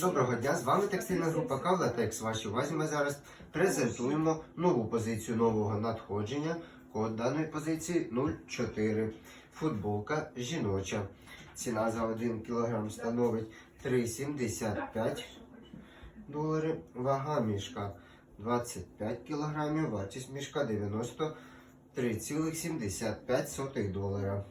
Доброго дня, з вами текстильна група Кавлатекс. Вашій увазі ми зараз презентуємо нову позицію нового надходження. Код даної позиції 04. Футболка жіноча. Ціна за 1 кг становить 3,75 доларів. Вага мішка 25 кг, вартість мішка 93,75 долара.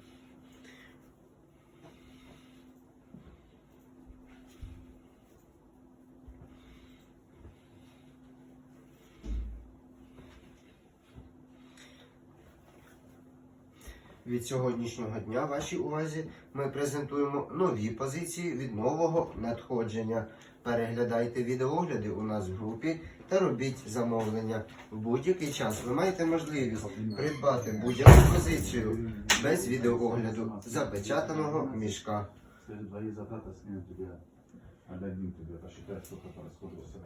Від сьогоднішнього дня вашій увазі ми презентуємо нові позиції від нового надходження. Переглядайте відеогляди у нас в групі та робіть замовлення. В будь-який час ви маєте можливість придбати будь-яку позицію без відеогляду запечатаного мішка. Отдадим тебе, посчитай, сколько 11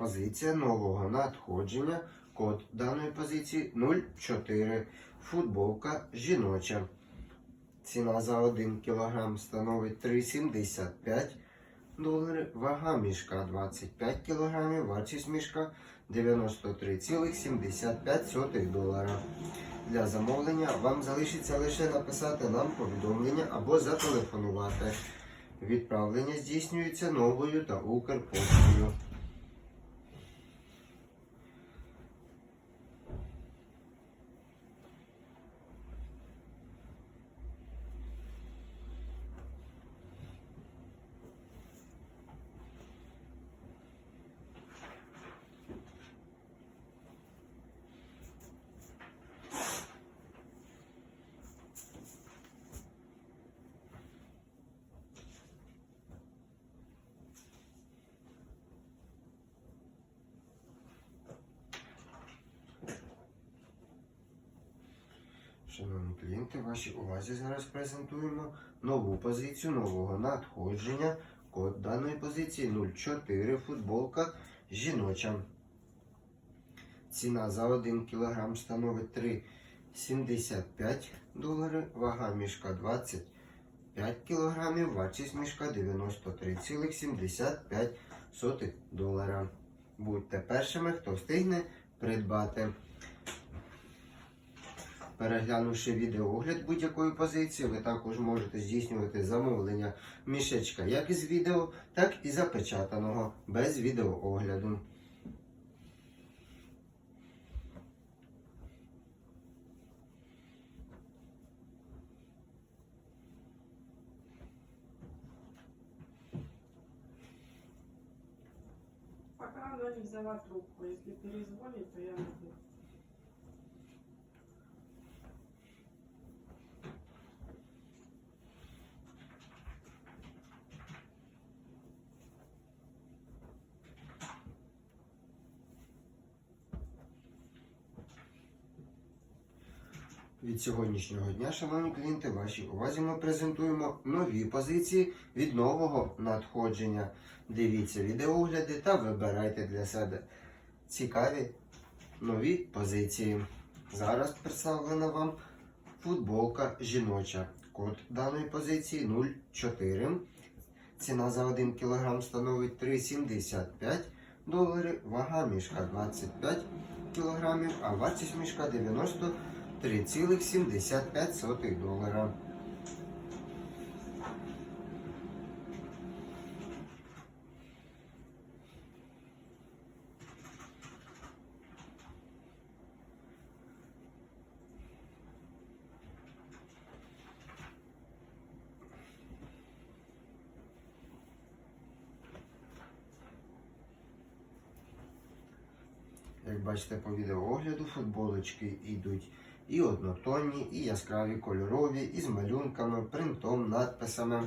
позиція нового надходження. Код даної позиції 04. Футболка жіноча. Ціна за 1 кг становить 3,75 доларів. Вага мішка 25 кг. Вартість мішка 93,75 долара. Для замовлення вам залишиться лише написати нам повідомлення або зателефонувати. Відправлення здійснюється новою та Укрпоштою. Шановні клієнти, вашій увазі зараз презентуємо нову позицію нового надходження. Код даної позиції 04 футболка жіноча. Ціна за 1 кг становить 3,75 доларів. Вага мішка 25 кг. Вартість мішка 93,75 долара. Будьте першими, хто встигне придбати. Переглянувши відеоогляд будь-якої позиції, ви також можете здійснювати замовлення мішечка як із відео, так і запечатаного без відеоогляду. Пока она не взяла трубку. Если перезвонит, то я найду. Від сьогоднішнього дня, шановні клієнти, вашій увазі ми презентуємо нові позиції від нового надходження. Дивіться відеогляди та вибирайте для себе цікаві нові позиції. Зараз представлена вам футболка жіноча. Код даної позиції 04. Ціна за 1 кг становить 3,75 доларів. Вага мішка 25 кг, а вартість мішка 90 3,75 долара. Як бачите по відеоогляду, футболочки йдуть і однотонні, і яскраві кольорові, із малюнками, принтом, надписами.